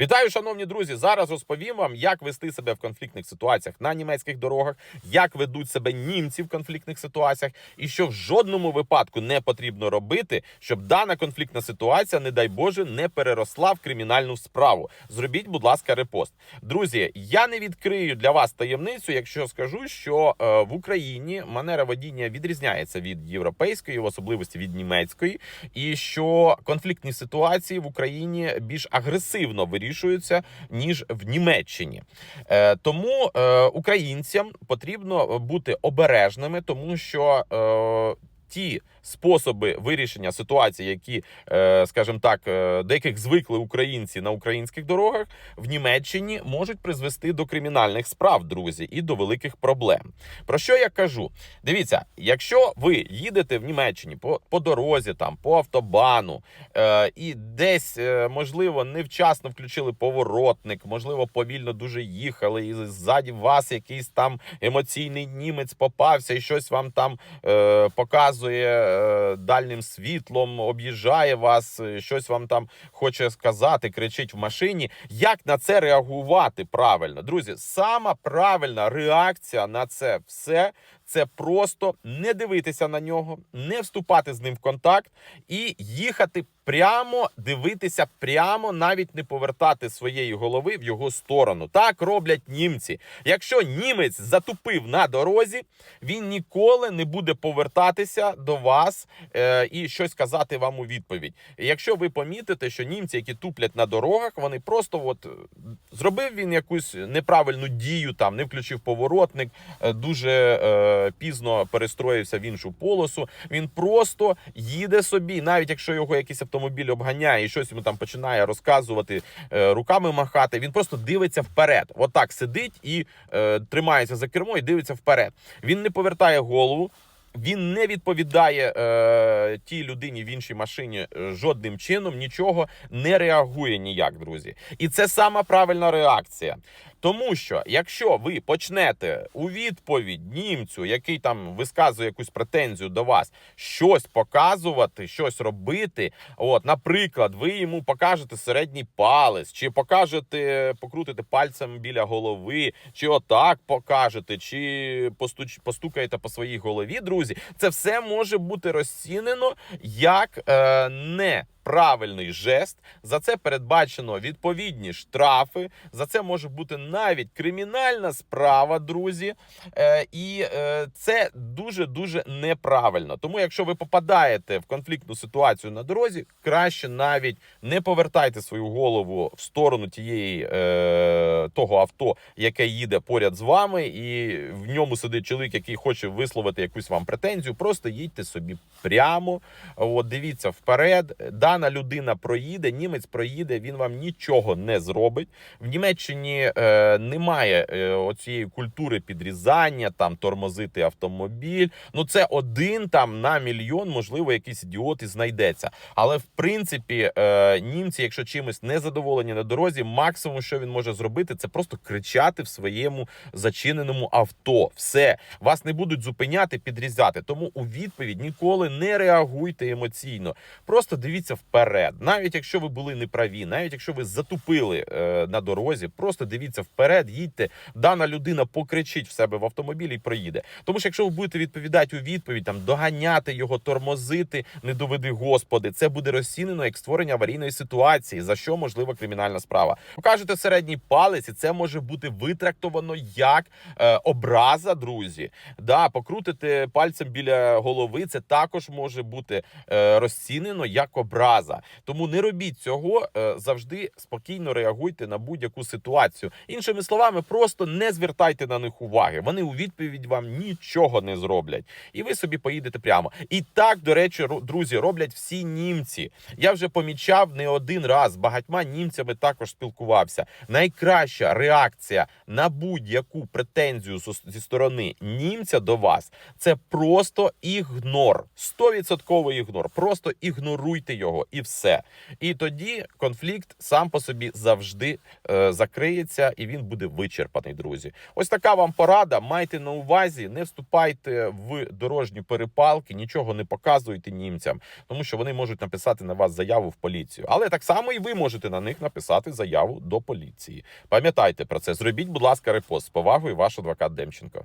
Вітаю, шановні друзі! Зараз розповім вам, як вести себе в конфліктних ситуаціях на німецьких дорогах, як ведуть себе німці в конфліктних ситуаціях, і що в жодному випадку не потрібно робити, щоб дана конфліктна ситуація, не дай Боже, не переросла в кримінальну справу. Зробіть, будь ласка, репост. Друзі, я не відкрию для вас таємницю, якщо скажу, що е, в Україні манера водіння відрізняється від європейської, в особливості від німецької, і що конфліктні ситуації в Україні більш агресивно вирішуються, ніж в Німеччині. Е, тому е, українцям потрібно бути обережними, тому що. Ті способи вирішення ситуації, які, е, скажімо так, е, до яких звикли українці на українських дорогах в Німеччині можуть призвести до кримінальних справ, друзі, і до великих проблем. Про що я кажу? Дивіться, якщо ви їдете в Німеччині по, по дорозі, там по автобану, е, і десь е, можливо невчасно включили поворотник, можливо, повільно дуже їхали, і ззаді вас якийсь там емоційний німець попався, і щось вам там е, показує е, дальнім світлом, об'їжджає вас, е, щось вам там хоче сказати, кричить в машині. Як на це реагувати правильно? Друзі, сама правильна реакція на це все це просто не дивитися на нього, не вступати з ним в контакт і їхати прямо, дивитися прямо, навіть не повертати своєї голови в його сторону. Так роблять німці. Якщо німець затупив на дорозі, він ніколи не буде повертатися до вас е, і щось казати вам у відповідь. Якщо ви помітите, що німці, які туплять на дорогах, вони просто от е, зробив він якусь неправильну дію, там не включив поворотник, е, дуже е, пізно перестроївся в іншу полосу. Він просто їде собі, навіть якщо його якийсь автомобіль обганяє і щось йому там починає розказувати, е, руками махати. Він просто дивиться вперед. Отак сидить і е, тримається за кермо і дивиться вперед. Він не повертає голову. Він не відповідає е, тій людині в іншій машині е, жодним чином, нічого не реагує ніяк, друзі. І це сама правильна реакція. Тому що якщо ви почнете у відповідь німцю, який там висказує якусь претензію до вас, щось показувати, щось робити. От, наприклад, ви йому покажете середній палець, чи покажете, покрутите пальцем біля голови, чи отак покажете, чи постуч, постукаєте по своїй голові, друзі, це все може бути розцінено як е, не. Правильний жест за це передбачено відповідні штрафи. За це може бути навіть кримінальна справа, друзі. Е, і е, це дуже дуже неправильно. Тому, якщо ви попадаєте в конфліктну ситуацію на дорозі, краще навіть не повертайте свою голову в сторону тієї е, того авто, яке їде поряд з вами, і в ньому сидить чоловік, який хоче висловити якусь вам претензію. Просто їдьте собі прямо. От дивіться вперед. Дана людина проїде, німець проїде, він вам нічого не зробить. В Німеччині е, немає е, оцієї культури підрізання, там тормозити автомобіль. Ну це один там на мільйон, можливо, якийсь ідіот і знайдеться. Але в принципі, е, німці, якщо чимось не задоволені на дорозі, максимум, що він може зробити, це просто кричати в своєму зачиненому авто. Все вас не будуть зупиняти, підрізати. Тому у відповідь ніколи не реагуйте емоційно. Просто дивіться вперед. Навіть якщо ви були неправі, навіть якщо ви затупили е, на дорозі, просто дивіться вперед, їдьте. Дана людина покричить в себе в автомобілі і проїде. Тому що якщо ви будете відповідати у відповідь, там доганяти його, тормозити, не доведи господи, це буде розцінено як створення аварійної ситуації, за що можлива кримінальна справа. Покажете середній палець, і це може бути витрактовано як е, образа, друзі. Да, покрутити пальцем біля голови, це також може бути е, розцінено як образа. Тому не робіть цього. е, завжди спокійно реагуйте на будь-яку ситуацію. Іншими словами, просто не звертайте на них уваги. Вони у відповідь вам нічого не зроблять, і ви собі поїдете прямо. І так, до речі, друзі, роблять всі німці. Я вже помічав не один раз з багатьма німцями також спілкувався. Найкраща реакція на будь-яку претензію зі сторони німця до вас це просто ігнор. 100% ігнор. Просто ігноруйте його. і все. І тоді конфлікт сам по собі завжди е, закриється, і він буде вичерпаний, друзі. Ось така вам порада. Майте на увазі, не вступайте в дорожні перепалки, нічого не показуйте німцям, тому що вони можуть написати на вас заяву в поліцію. Але так само і ви можете на них написати заяву до поліції. Пам'ятайте про це. Зробіть, будь ласка, репост з повагою, ваш адвокат Демченко.